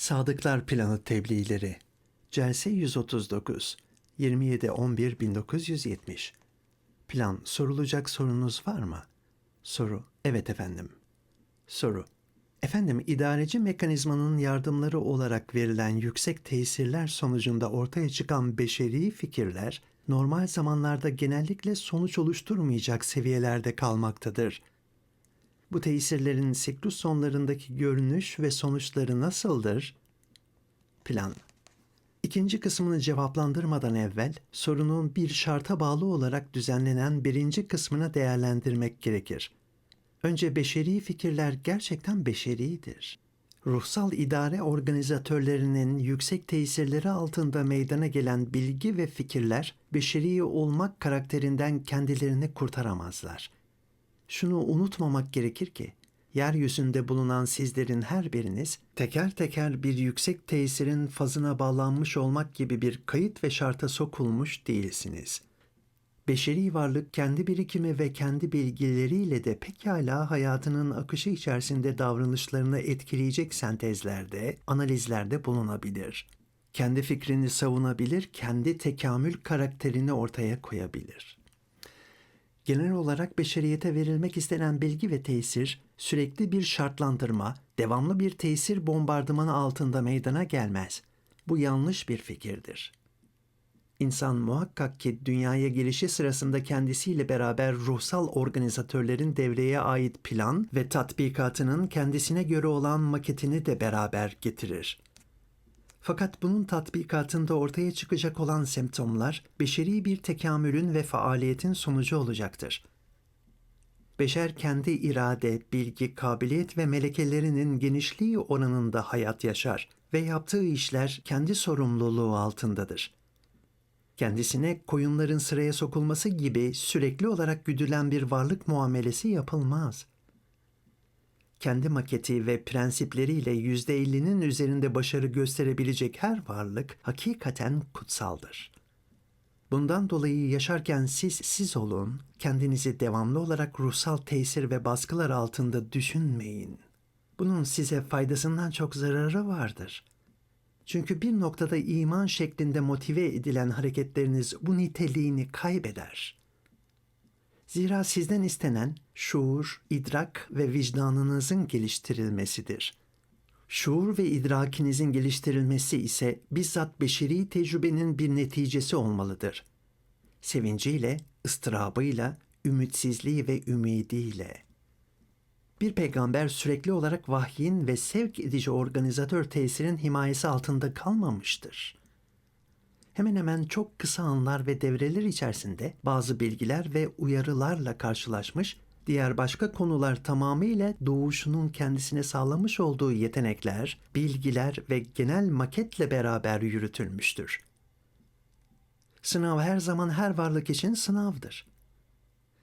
Sadıklar Planı Tebliğleri Celse 139 27-11-1970 Plan sorulacak sorunuz var mı? Soru Evet efendim. Soru Efendim idareci mekanizmanın yardımları olarak verilen yüksek tesirler sonucunda ortaya çıkan beşeri fikirler normal zamanlarda genellikle sonuç oluşturmayacak seviyelerde kalmaktadır. Bu tesirlerin siklus sonlarındaki görünüş ve sonuçları nasıldır? Plan İkinci kısmını cevaplandırmadan evvel sorunun bir şarta bağlı olarak düzenlenen birinci kısmını değerlendirmek gerekir. Önce beşeri fikirler gerçekten beşeridir. Ruhsal idare organizatörlerinin yüksek tesirleri altında meydana gelen bilgi ve fikirler beşeri olmak karakterinden kendilerini kurtaramazlar. Şunu unutmamak gerekir ki yeryüzünde bulunan sizlerin her biriniz teker teker bir yüksek tesirin fazına bağlanmış olmak gibi bir kayıt ve şarta sokulmuş değilsiniz. Beşeri varlık kendi birikimi ve kendi bilgileriyle de pekala hayatının akışı içerisinde davranışlarını etkileyecek sentezlerde, analizlerde bulunabilir. Kendi fikrini savunabilir, kendi tekamül karakterini ortaya koyabilir. Genel olarak beşeriyete verilmek istenen bilgi ve tesir sürekli bir şartlandırma, devamlı bir tesir bombardımanı altında meydana gelmez. Bu yanlış bir fikirdir. İnsan muhakkak ki dünyaya gelişi sırasında kendisiyle beraber ruhsal organizatörlerin devreye ait plan ve tatbikatının kendisine göre olan maketini de beraber getirir. Fakat bunun tatbikatında ortaya çıkacak olan semptomlar beşeri bir tekamülün ve faaliyetin sonucu olacaktır. Beşer kendi irade, bilgi, kabiliyet ve melekelerinin genişliği oranında hayat yaşar ve yaptığı işler kendi sorumluluğu altındadır. Kendisine koyunların sıraya sokulması gibi sürekli olarak güdülen bir varlık muamelesi yapılmaz kendi maketi ve prensipleriyle yüzde ellinin üzerinde başarı gösterebilecek her varlık hakikaten kutsaldır. Bundan dolayı yaşarken siz siz olun, kendinizi devamlı olarak ruhsal tesir ve baskılar altında düşünmeyin. Bunun size faydasından çok zararı vardır. Çünkü bir noktada iman şeklinde motive edilen hareketleriniz bu niteliğini kaybeder.'' Zira sizden istenen şuur, idrak ve vicdanınızın geliştirilmesidir. Şuur ve idrakinizin geliştirilmesi ise bizzat beşeri tecrübenin bir neticesi olmalıdır. Sevinciyle, ıstırabıyla, ümitsizliği ve ümidiyle. Bir peygamber sürekli olarak vahyin ve sevk edici organizatör tesirin himayesi altında kalmamıştır hemen hemen çok kısa anlar ve devreler içerisinde bazı bilgiler ve uyarılarla karşılaşmış, diğer başka konular tamamıyla doğuşunun kendisine sağlamış olduğu yetenekler, bilgiler ve genel maketle beraber yürütülmüştür. Sınav her zaman her varlık için sınavdır.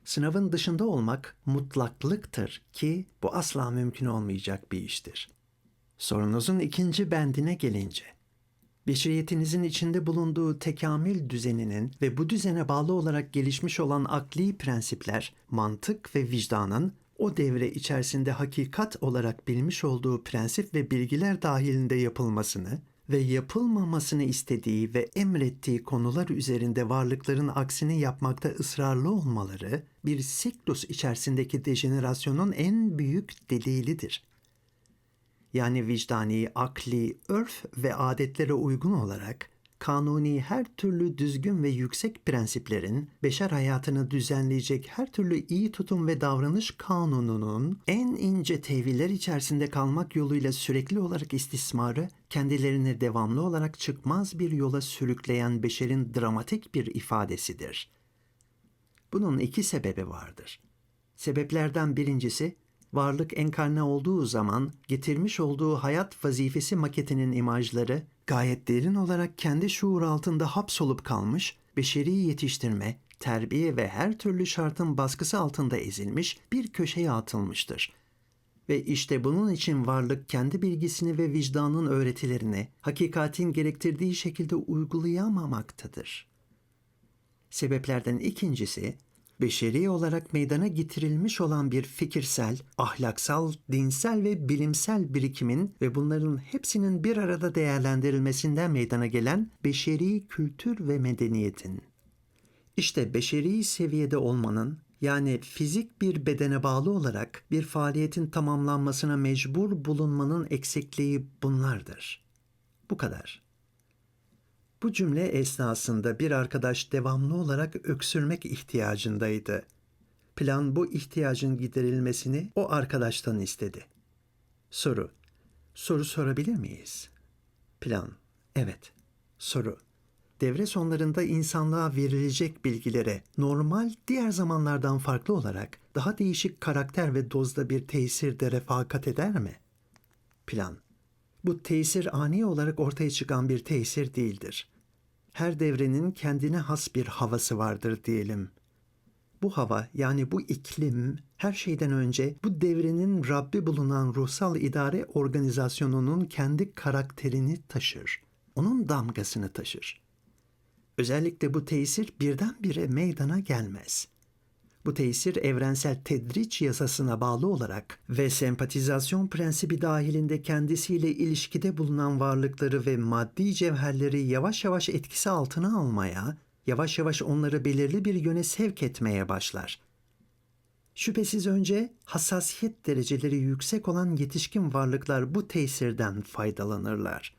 Sınavın dışında olmak mutlaklıktır ki bu asla mümkün olmayacak bir iştir. Sorunuzun ikinci bendine gelince, beşeriyetinizin içinde bulunduğu tekamül düzeninin ve bu düzene bağlı olarak gelişmiş olan akli prensipler, mantık ve vicdanın o devre içerisinde hakikat olarak bilmiş olduğu prensip ve bilgiler dahilinde yapılmasını ve yapılmamasını istediği ve emrettiği konular üzerinde varlıkların aksini yapmakta ısrarlı olmaları bir siklus içerisindeki dejenerasyonun en büyük delilidir yani vicdani, akli, örf ve adetlere uygun olarak kanuni her türlü düzgün ve yüksek prensiplerin beşer hayatını düzenleyecek her türlü iyi tutum ve davranış kanununun en ince teviller içerisinde kalmak yoluyla sürekli olarak istismarı kendilerini devamlı olarak çıkmaz bir yola sürükleyen beşerin dramatik bir ifadesidir. Bunun iki sebebi vardır. Sebeplerden birincisi varlık enkarne olduğu zaman getirmiş olduğu hayat vazifesi maketinin imajları gayet derin olarak kendi şuur altında hapsolup kalmış, beşeri yetiştirme, terbiye ve her türlü şartın baskısı altında ezilmiş bir köşeye atılmıştır. Ve işte bunun için varlık kendi bilgisini ve vicdanın öğretilerini hakikatin gerektirdiği şekilde uygulayamamaktadır. Sebeplerden ikincisi, beşeri olarak meydana getirilmiş olan bir fikirsel, ahlaksal, dinsel ve bilimsel birikimin ve bunların hepsinin bir arada değerlendirilmesinden meydana gelen beşeri kültür ve medeniyetin. İşte beşeri seviyede olmanın yani fizik bir bedene bağlı olarak bir faaliyetin tamamlanmasına mecbur bulunmanın eksikliği bunlardır. Bu kadar. Bu cümle esnasında bir arkadaş devamlı olarak öksürmek ihtiyacındaydı. Plan bu ihtiyacın giderilmesini o arkadaştan istedi. Soru. Soru sorabilir miyiz? Plan. Evet. Soru. Devre sonlarında insanlığa verilecek bilgilere normal diğer zamanlardan farklı olarak daha değişik karakter ve dozda bir tesir de refakat eder mi? Plan. Bu tesir ani olarak ortaya çıkan bir tesir değildir. Her devrenin kendine has bir havası vardır diyelim. Bu hava yani bu iklim her şeyden önce bu devrenin Rabbi bulunan ruhsal idare organizasyonunun kendi karakterini taşır. Onun damgasını taşır. Özellikle bu tesir birdenbire meydana gelmez. Bu tesir evrensel tedriç yasasına bağlı olarak ve sempatizasyon prensibi dahilinde kendisiyle ilişkide bulunan varlıkları ve maddi cevherleri yavaş yavaş etkisi altına almaya, yavaş yavaş onları belirli bir yöne sevk etmeye başlar. Şüphesiz önce hassasiyet dereceleri yüksek olan yetişkin varlıklar bu tesirden faydalanırlar.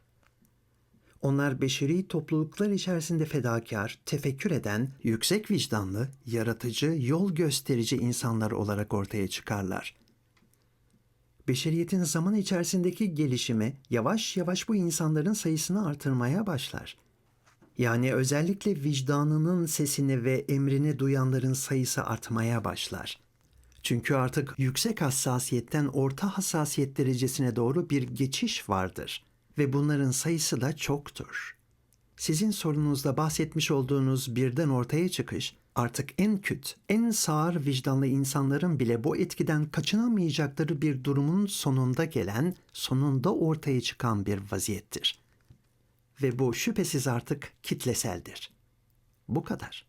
Onlar beşeri topluluklar içerisinde fedakar, tefekkür eden, yüksek vicdanlı, yaratıcı, yol gösterici insanlar olarak ortaya çıkarlar. Beşeriyetin zaman içerisindeki gelişimi yavaş yavaş bu insanların sayısını artırmaya başlar. Yani özellikle vicdanının sesini ve emrini duyanların sayısı artmaya başlar. Çünkü artık yüksek hassasiyetten orta hassasiyet derecesine doğru bir geçiş vardır.'' Ve bunların sayısı da çoktur. Sizin sorunuzda bahsetmiş olduğunuz birden ortaya çıkış artık en küt, en sağır vicdanlı insanların bile bu etkiden kaçınamayacakları bir durumun sonunda gelen, sonunda ortaya çıkan bir vaziyettir. Ve bu şüphesiz artık kitleseldir. Bu kadar.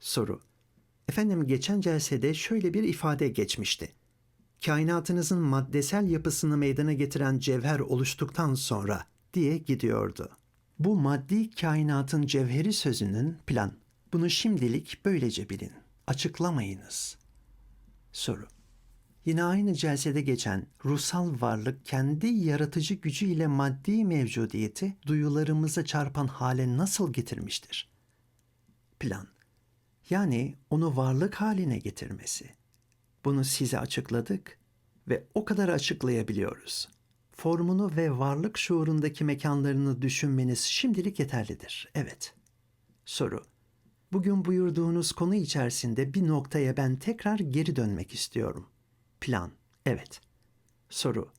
Soru. Efendim geçen celsede şöyle bir ifade geçmişti kainatınızın maddesel yapısını meydana getiren cevher oluştuktan sonra diye gidiyordu. Bu maddi kainatın cevheri sözünün plan. Bunu şimdilik böylece bilin. Açıklamayınız. Soru. Yine aynı celsede geçen ruhsal varlık kendi yaratıcı gücüyle maddi mevcudiyeti duyularımıza çarpan hale nasıl getirmiştir? Plan. Yani onu varlık haline getirmesi. Bunu size açıkladık ve o kadar açıklayabiliyoruz. Formunu ve varlık şuurundaki mekanlarını düşünmeniz şimdilik yeterlidir. Evet. Soru. Bugün buyurduğunuz konu içerisinde bir noktaya ben tekrar geri dönmek istiyorum. Plan. Evet. Soru.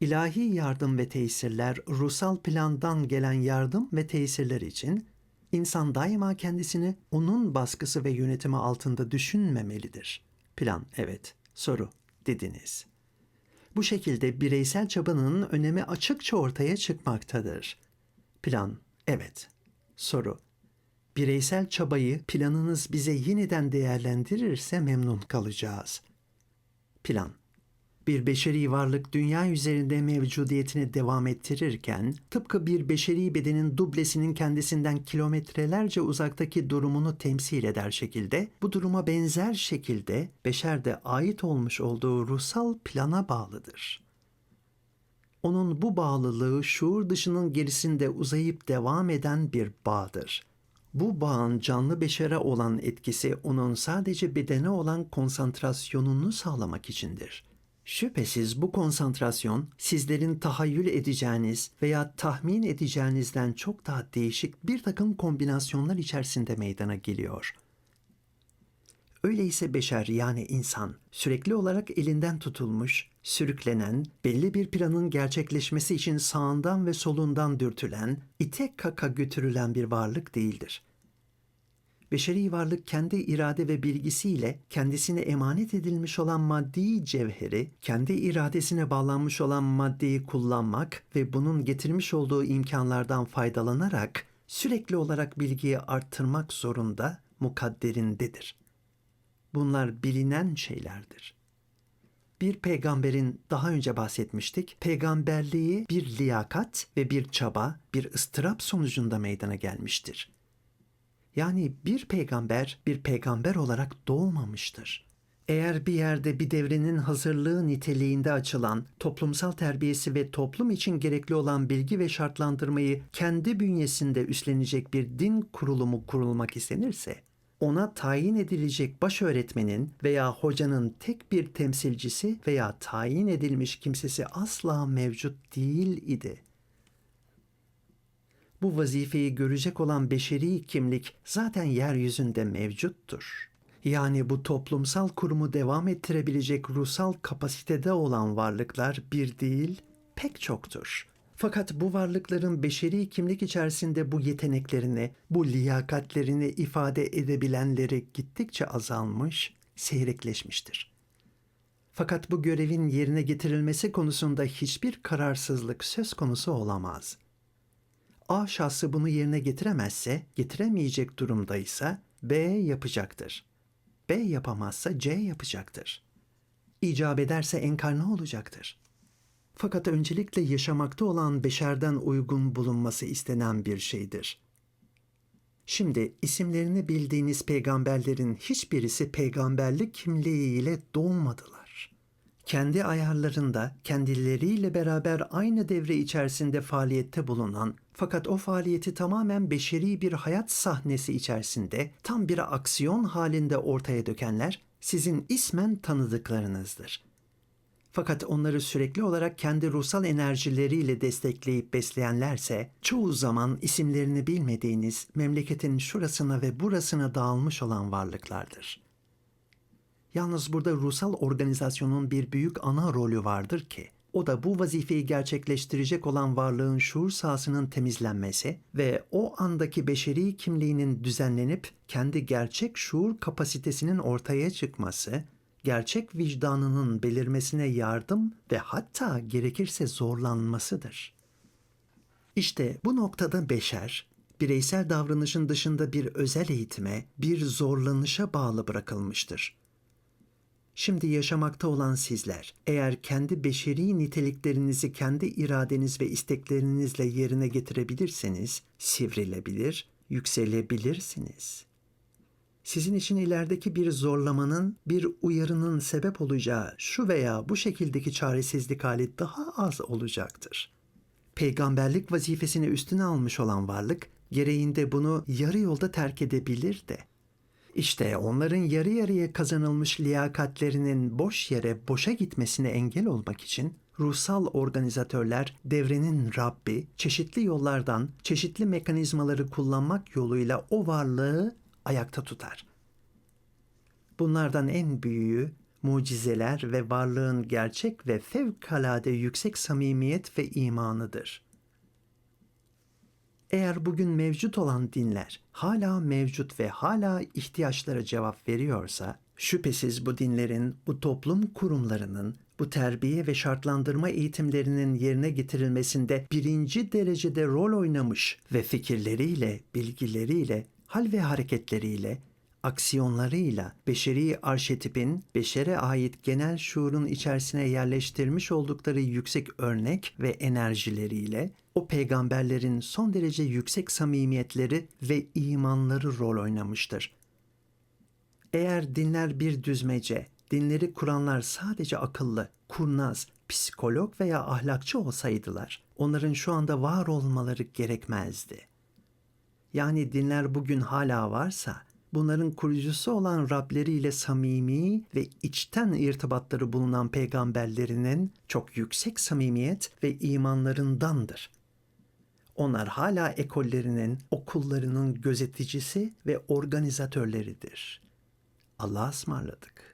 İlahi yardım ve tesirler ruhsal plandan gelen yardım ve tesirler için insan daima kendisini onun baskısı ve yönetimi altında düşünmemelidir. Plan, evet. Soru, dediniz. Bu şekilde bireysel çabanın önemi açıkça ortaya çıkmaktadır. Plan, evet. Soru, bireysel çabayı planınız bize yeniden değerlendirirse memnun kalacağız. Plan, bir beşeri varlık dünya üzerinde mevcudiyetini devam ettirirken, tıpkı bir beşeri bedenin dublesinin kendisinden kilometrelerce uzaktaki durumunu temsil eder şekilde, bu duruma benzer şekilde beşer de ait olmuş olduğu ruhsal plana bağlıdır. Onun bu bağlılığı şuur dışının gerisinde uzayıp devam eden bir bağdır. Bu bağın canlı beşere olan etkisi onun sadece bedene olan konsantrasyonunu sağlamak içindir. Şüphesiz bu konsantrasyon sizlerin tahayyül edeceğiniz veya tahmin edeceğinizden çok daha değişik bir takım kombinasyonlar içerisinde meydana geliyor. Öyleyse beşer yani insan sürekli olarak elinden tutulmuş, sürüklenen, belli bir planın gerçekleşmesi için sağından ve solundan dürtülen, ite kaka götürülen bir varlık değildir beşeri varlık kendi irade ve bilgisiyle kendisine emanet edilmiş olan maddi cevheri, kendi iradesine bağlanmış olan maddeyi kullanmak ve bunun getirmiş olduğu imkanlardan faydalanarak sürekli olarak bilgiyi arttırmak zorunda mukadderindedir. Bunlar bilinen şeylerdir. Bir peygamberin daha önce bahsetmiştik, peygamberliği bir liyakat ve bir çaba, bir ıstırap sonucunda meydana gelmiştir. Yani bir peygamber bir peygamber olarak doğmamıştır. Eğer bir yerde bir devrenin hazırlığı niteliğinde açılan toplumsal terbiyesi ve toplum için gerekli olan bilgi ve şartlandırmayı kendi bünyesinde üstlenecek bir din kurulumu kurulmak istenirse, ona tayin edilecek baş öğretmenin veya hocanın tek bir temsilcisi veya tayin edilmiş kimsesi asla mevcut değil idi. Bu vazifeyi görecek olan beşeri kimlik zaten yeryüzünde mevcuttur. Yani bu toplumsal kurumu devam ettirebilecek ruhsal kapasitede olan varlıklar bir değil, pek çoktur. Fakat bu varlıkların beşeri kimlik içerisinde bu yeteneklerini, bu liyakatlerini ifade edebilenleri gittikçe azalmış, seyrekleşmiştir. Fakat bu görevin yerine getirilmesi konusunda hiçbir kararsızlık söz konusu olamaz. A şahsı bunu yerine getiremezse, getiremeyecek durumdaysa B yapacaktır. B yapamazsa C yapacaktır. İcap ederse enkarne olacaktır. Fakat öncelikle yaşamakta olan beşerden uygun bulunması istenen bir şeydir. Şimdi isimlerini bildiğiniz peygamberlerin hiçbirisi peygamberlik kimliğiyle doğmadılar. Kendi ayarlarında kendileriyle beraber aynı devre içerisinde faaliyette bulunan fakat o faaliyeti tamamen beşeri bir hayat sahnesi içerisinde tam bir aksiyon halinde ortaya dökenler sizin ismen tanıdıklarınızdır. Fakat onları sürekli olarak kendi ruhsal enerjileriyle destekleyip besleyenlerse çoğu zaman isimlerini bilmediğiniz memleketin şurasına ve burasına dağılmış olan varlıklardır. Yalnız burada ruhsal organizasyonun bir büyük ana rolü vardır ki o da bu vazifeyi gerçekleştirecek olan varlığın şuur sahasının temizlenmesi ve o andaki beşeri kimliğinin düzenlenip kendi gerçek şuur kapasitesinin ortaya çıkması, gerçek vicdanının belirmesine yardım ve hatta gerekirse zorlanmasıdır. İşte bu noktada beşer, bireysel davranışın dışında bir özel eğitime, bir zorlanışa bağlı bırakılmıştır. Şimdi yaşamakta olan sizler, eğer kendi beşeri niteliklerinizi kendi iradeniz ve isteklerinizle yerine getirebilirseniz, sivrilebilir, yükselebilirsiniz. Sizin için ilerideki bir zorlamanın, bir uyarının sebep olacağı şu veya bu şekildeki çaresizlik hali daha az olacaktır. Peygamberlik vazifesini üstüne almış olan varlık, gereğinde bunu yarı yolda terk edebilir de. İşte onların yarı yarıya kazanılmış liyakatlerinin boş yere boşa gitmesine engel olmak için ruhsal organizatörler devrenin Rabbi çeşitli yollardan çeşitli mekanizmaları kullanmak yoluyla o varlığı ayakta tutar. Bunlardan en büyüğü mucizeler ve varlığın gerçek ve fevkalade yüksek samimiyet ve imanıdır.'' Eğer bugün mevcut olan dinler hala mevcut ve hala ihtiyaçlara cevap veriyorsa, şüphesiz bu dinlerin, bu toplum kurumlarının, bu terbiye ve şartlandırma eğitimlerinin yerine getirilmesinde birinci derecede rol oynamış ve fikirleriyle, bilgileriyle, hal ve hareketleriyle, aksiyonlarıyla beşeri arşetipin beşere ait genel şuurun içerisine yerleştirmiş oldukları yüksek örnek ve enerjileriyle o peygamberlerin son derece yüksek samimiyetleri ve imanları rol oynamıştır. Eğer dinler bir düzmece, dinleri kuranlar sadece akıllı, kurnaz, psikolog veya ahlakçı olsaydılar, onların şu anda var olmaları gerekmezdi. Yani dinler bugün hala varsa, bunların kurucusu olan Rableriyle samimi ve içten irtibatları bulunan peygamberlerinin çok yüksek samimiyet ve imanlarındandır. Onlar hala ekollerinin, okullarının gözeticisi ve organizatörleridir. Allah'a ısmarladık.